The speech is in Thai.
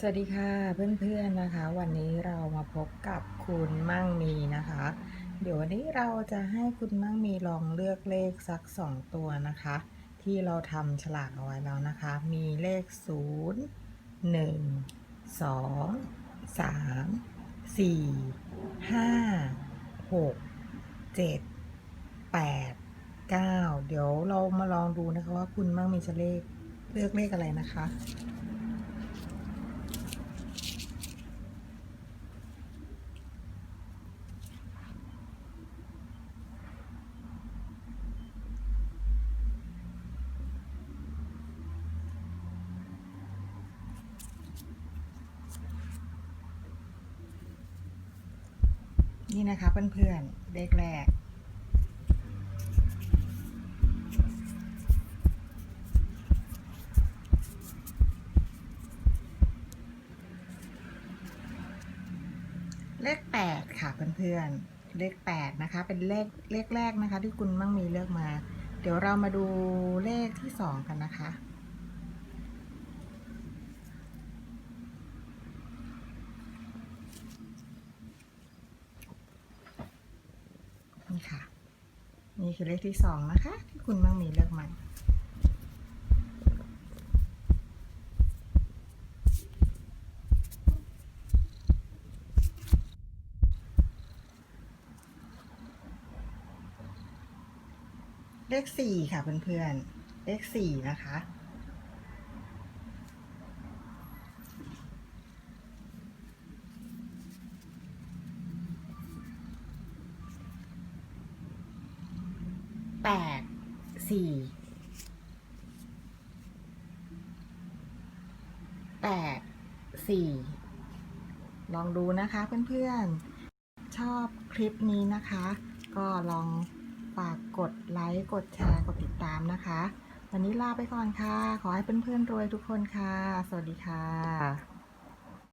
สวัสดีค่ะเพื่อนๆนะคะ วันนี้เรามาพบกับคุณมั่งมีนะคะ เดี๋ยววันนี้เราจะให้คุณมั่งมีลองเลือกเลขสักสองตัวนะคะ ที่เราทำฉลากเอาไว้แล้วนะคะ มีเลข 0 1 2 3 4 5 6 7 8 9 เดี๋ยวเรามาลองดูนะคะว่าคุณมั่งมีจะเลขเลือกเลขอะไรนะคะ นี่นะคะเพื่อนๆเลขแรก เลขแปดค่ะเพื่อนๆเลขแปดนะคะ เป็นเลขเลขแรกนะคะ ที่คุณมั่งมีเลือกมา เดี๋ยวเรามาดูเลขที่สองกันนะคะ ค่ะ นี่คือเลขที่สองนะคะ ที่คุณมั่งมีเลือกมาเลขสี่ค่ะเพื่อนๆ เลขสี่นะคะ แปดสี่แปดสี่ลองดูนะคะเพื่อนๆ ชอบคลิปนี้นะคะ ก็ลองฝากกดไลค์ กดแชร์ กดติดตามนะคะ วันนี้ลาไปก่อนค่ะ ขอให้เพื่อนๆรวยทุกคนค่ะ สวัสดีค่ะ